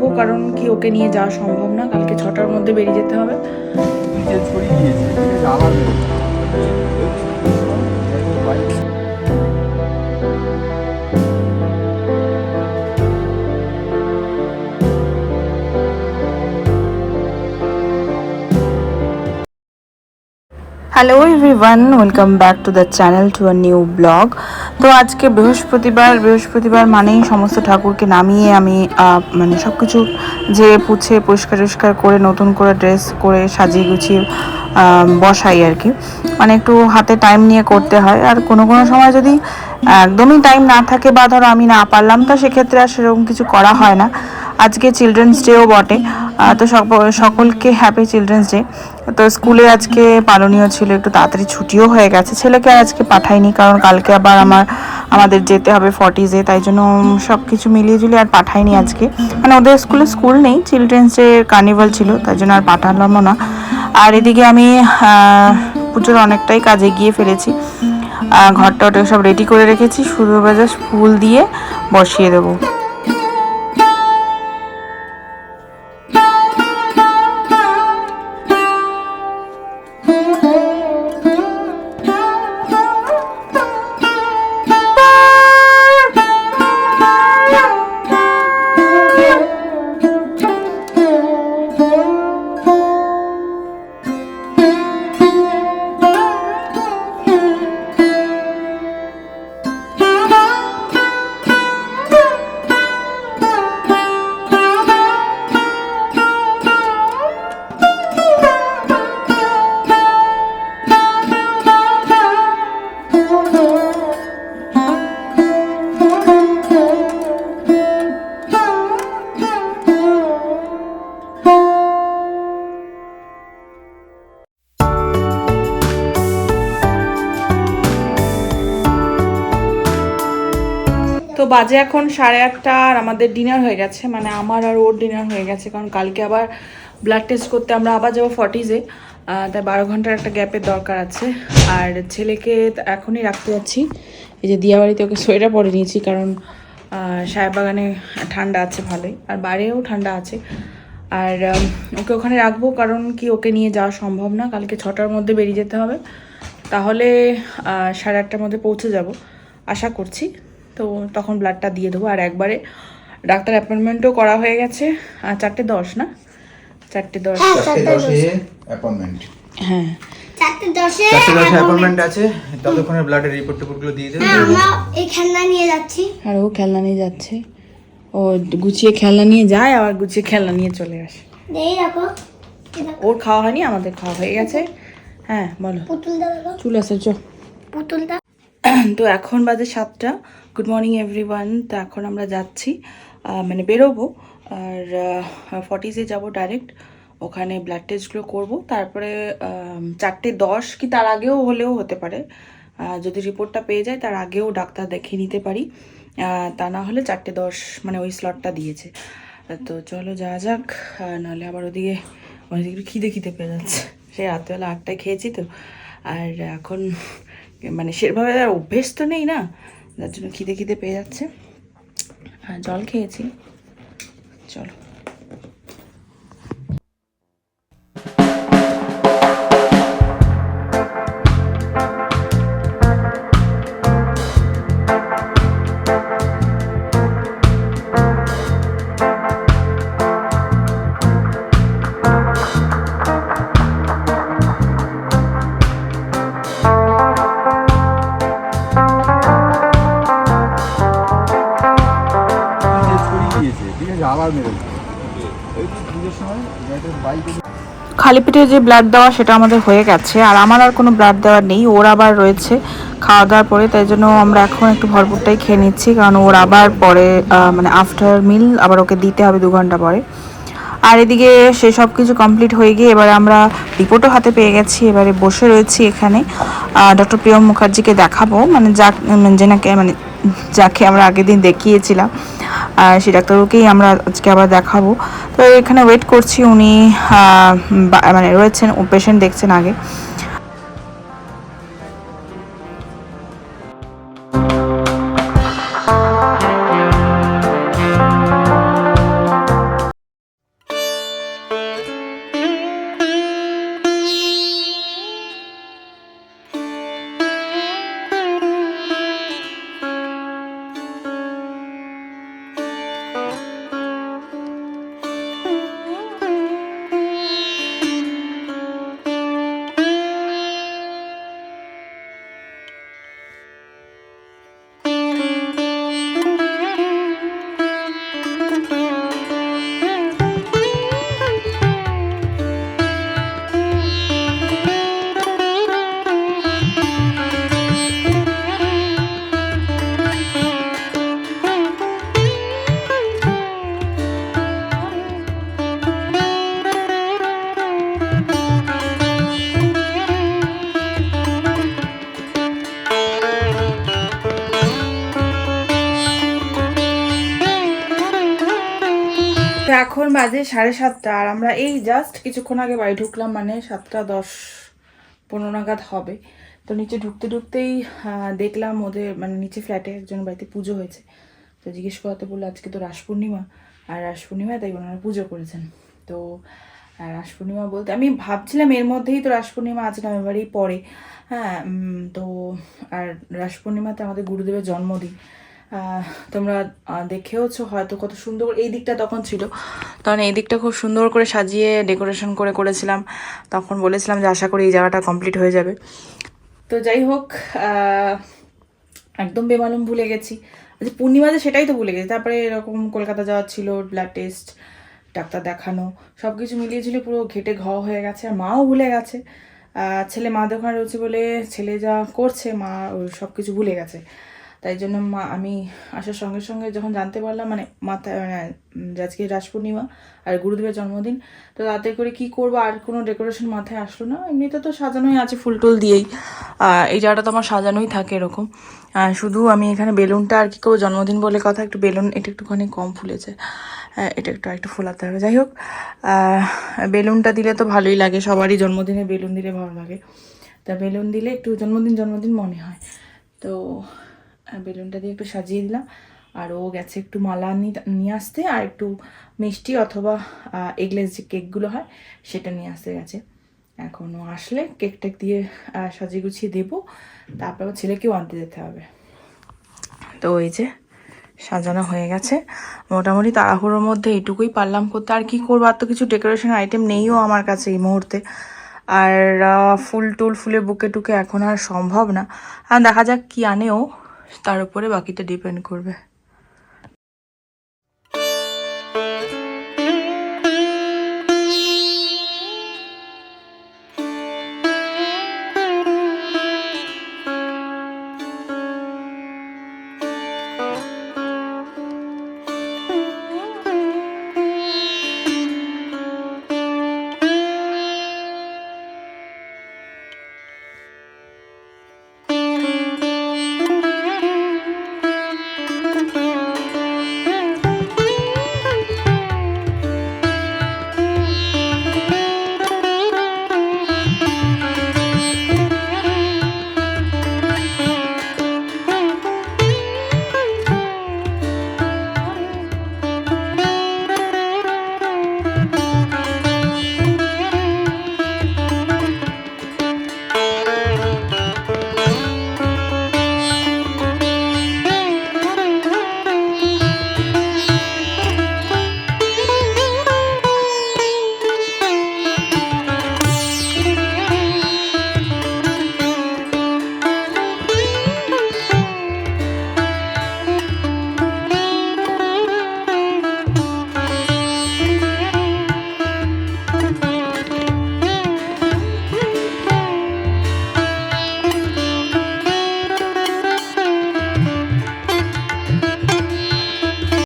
রাখব কারণ কি ওকে নিয়ে যাওয়া সম্ভব না, কালকে ছটার মধ্যে বেরিয়ে যেতে হবে। ছড়িয়ে দিয়েছে hello everyone welcome back to the channel to a new blog তো আজকে বৃহস্পতিবার বৃহস্পতিবার মানেই সমস্ত ঠাকুরকে নামিয়ে আমি মানে সব কিছু যে পুছে, পরিষ্কার টরিষ্কার করে, নতুন করে ড্রেস করে সাজিয়ে গুছিয়ে বসাই আর কি। মানে একটু হাতে টাইম নিয়ে করতে হয়। আর কোনো কোনো সময় যদি একদমই টাইম না থাকে বা ধরো আমি না পারলাম, তো সেক্ষেত্রে আর সেরকম কিছু করা হয় না। আজকে চিলড্রেন্স ডেও বটে। তো সক- সকলকে হ্যাপি চিলড্রেন্স ডে তো স্কুলে আজকে পালনীয় ছিল একটু তাড়াতাড়ি ছুটিও হয়ে গেছে। ছেলেকে আজকে পাঠাইনি, কারণ কালকে আবার আমার, আমাদের যেতে হবে ফর্টিজে তাই জন্য সব কিছু মিলিয়ে ঝুলিয়ে আর পাঠাইনি আজকে। মানে ওদের স্কুলে স্কুল নেই চিলড্রেন্স ডে কার্নিভাল ছিল, তাই জন্য আর পাঠালামও না। আর এদিকে আমি পুজোর অনেকটাই কাজে গিয়ে ফেলেছি। ঘরটা ওটা সব রেডি করে রেখেছি শুধু বাজার ফুল দিয়ে বসিয়ে দেবো। তো বাজে এখন সাড়ে আটটা আর আমাদের ডিনার হয়ে গেছে। মানে আমার আর ওর ডিনার হয়ে গেছে, কারণ কালকে আবার ব্লাড টেস্ট করতে আমরা আবার যাব ফর্টিজে তাই বারো ঘণ্টার একটা গ্যাপের দরকার আছে। আর ছেলেকে এখনই রাখতে যাচ্ছি। এই যে দিয়াবাড়িতে ওকে সোয়েটার পরে নিয়েছি, কারণ সাহেববাগানে ঠান্ডা আছে ভালোই। আর বাইরেও ঠান্ডা আছে। আর ওকে ওখানে রাখব, কারণ কি ওকে নিয়ে যাওয়া সম্ভব না। কালকে ছটার মধ্যে বেরিয়ে যেতে হবে। তাহলে সাড়ে আটটার মধ্যে পৌঁছে যাব। আশা করছি। তো তখন ব্লাডটা দিয়ে দেবো। আর একবারে ডাক্তার অ্যাপয়েন্টমেন্টও করা হয়ে গেছে। আর চারটে দশ না? চারটে দশ। চারটে দশে অ্যাপয়েন্টমেন্ট হ্যাঁ। চারটে দশে অ্যাপয়েন্টমেন্ট আছে। ততক্ষণে ব্লাডের রিপোর্ট টিপোর্টগুলো দিয়ে দেবে। হ্যাঁ, আমরা এই খেলনা নিয়ে যাচ্ছি। আর ও খেলনা নিয়ে যাচ্ছে। ও গুছিয়ে খেলনা নিয়ে যায় আবার গুছিয়ে খেলনা নিয়ে চলে আসে। ওর খাওয়া হয়নি আমাদের খাওয়া হয়ে গেছে। হ্যাঁ বলো। চলে চো পুতুলটা। তো এখন বাজে সাতটা। গুড মর্নিং এভরিওয়ান তো এখন আমরা যাচ্ছি মানে বেরোবো, আর ফর্টিসে যাব ডাইরেক্ট ওখানে ব্লাড টেস্টগুলো করব। তারপরে চারটে দশ কি তার আগেও হলেও হতে পারে। যদি রিপোর্টটা পেয়ে যায় তার আগেও ডাক্তার দেখিয়ে নিতে পারি। তা না হলে চারটে দশ মানে ওই স্লটটা দিয়েছে। তো চলো যাওয়া যাক নাহলে আবার ওদিকে একটু খিদে খিদে পেয়ে যাচ্ছে। সে রাত্রেবেলা আটটায় খেয়েছি তো। আর এখন মানে সেভাবে আর অভ্যেস তো নেই না। যার জন্য খিদে খিদে পেয়ে যাচ্ছে। আর জল খেয়েছি। চলো। খালি পেটে যে ব্লাড দেওয়া, সেটা আমাদের হয়ে গেছে। আর আমার আর কোনো ব্লাড দেওয়ার নেই। ওর আবার রয়েছে খাওয়া দাওয়ার পরে, তাই জন্য আমরা এখন একটু ভরপুরটাই খেয়ে নিচ্ছি। কারণ ওর আবার পরে মানে আফটার মিল আবার ওকে দিতে হবে দু ঘণ্টা পরে। আর এদিকে সে সব কিছু কমপ্লিট হয়ে গিয়ে এবারে আমরা রিপোর্টও হাতে পেয়ে গেছি। এবারে বসে রয়েছি এখানে। ডক্টর প্রিয়ম মুখার্জিকে দেখাবো। মানে যা মানে যেনাকে মানে যাকে আমরা আগের দিন দেখিয়েছিলাম। আর সেই ডাক্তারবাবুকেই আমরা আজকে আবার দেখাবো। তো এখানে ওয়েট করছি উনি মানে রয়েছেন পেশেন্ট দেখছেন আগে। এখন বাজে সাড়ে সাতটা, আর আমরা এই জাস্ট কিছুক্ষণ আগে বাড়ি ঢুকলাম মানে সাতটা দশ পনেরো নাগাদ হবে। তো নিচে ঢুকতে ঢুকতেই দেখলাম ওদের মানে নিচে ফ্ল্যাটে একজন বাড়িতে পুজো হয়েছে। তো জিজ্ঞেস করাতে বলল, আজকে তো রাস পূর্ণিমা আর রাস পূর্ণিমায় তাই ওনারা পুজো করেছেন। তো রাস পূর্ণিমা বলতে, আমি ভাবছিলাম এর মধ্যেই তো রাস পূর্ণিমা আছে নভেম্বরেই পরে হ্যাঁ তো, আর রাস পূর্ণিমাতে আমাদের গুরুদেবের জন্মদিন। তোমরা দেখেওছো হয়তো কত সুন্দর এই দিকটা তখন ছিল। তখন এই দিকটা খুব সুন্দর করে সাজিয়ে ডেকোরেশন করে করেছিলাম। তখন বলেছিলাম যে আশা করি এই জায়গাটা কমপ্লিট হয়ে যাবে। তো যাই হোক একদম বেমালুম ভুলে গেছি। আচ্ছা পূর্ণিমাতে সেটাই তো ভুলে গেছি। তারপরে এরকম কলকাতা যাওয়ার ছিল ব্লাড টেস্ট ডাক্তার দেখানো সব কিছু মিলিয়ে ছিল, পুরো ঘেটে ঘ হয়ে গেছে, আর মাও ভুলে গেছে। ছেলে মা দোকানে রয়েছে বলে ছেলে যা করছে, মা সব কিছু ভুলে গেছে। তাই জন্য মা আমি আসার সঙ্গে সঙ্গে যখন জানতে পারলাম মানে মাথায় মানে আজকে রাস পূর্ণিমা আর গুরুদেবের জন্মদিন তো তাতে করে কি করব? আর কোনো ডেকোরেশন মাথায় আসলো না? এমনিতে তো সাজানোই আছে ফুল টুল দিয়েই। এই জায়গাটা তো আমার সাজানোই থাকে এরকম। শুধু আমি এখানে বেলুনটা আর কি করব? জন্মদিন বলে কথা একটু বেলুন এটা একটুখানি কম ফুলেছে। হ্যাঁ, এটা একটু একটু ফোলাতে হবে। যাই হোক বেলুনটা দিলে তো ভালোই লাগে। সবারই জন্মদিনে বেলুন দিলে ভালো লাগে। তা বেলুন দিলে একটু জন্মদিন জন্মদিন মনে হয়। তো বেলুনটা দিয়ে একটু সাজিয়ে দিলাম। আর ও গেছে একটু মালা নিয়ে আসতে, আর একটু মিষ্টি অথবা এগলেস যে কেকগুলো হয়, সেটা নিয়ে আসতে গেছে। এখন ও আসলে কেক টেক দিয়ে সাজিয়ে গুছিয়ে দেবো। তারপর ছেলেকেও আনতে যেতে হবে। তো এই যে সাজানো হয়ে গেছে। মোটামুটি তাড়াহুড়োর মধ্যে এইটুকুই পারলাম করতে। আর কি করব? আর তো কিছু ডেকোরেশন আইটেম নেইও আমার কাছে এই মুহূর্তে। আর ফুল টুল ফুলের বুকে টুকে এখন আর সম্ভব না। আর দেখা যাক কি আনেও তার উপরে বাকিটা ডিপেন্ড করবে।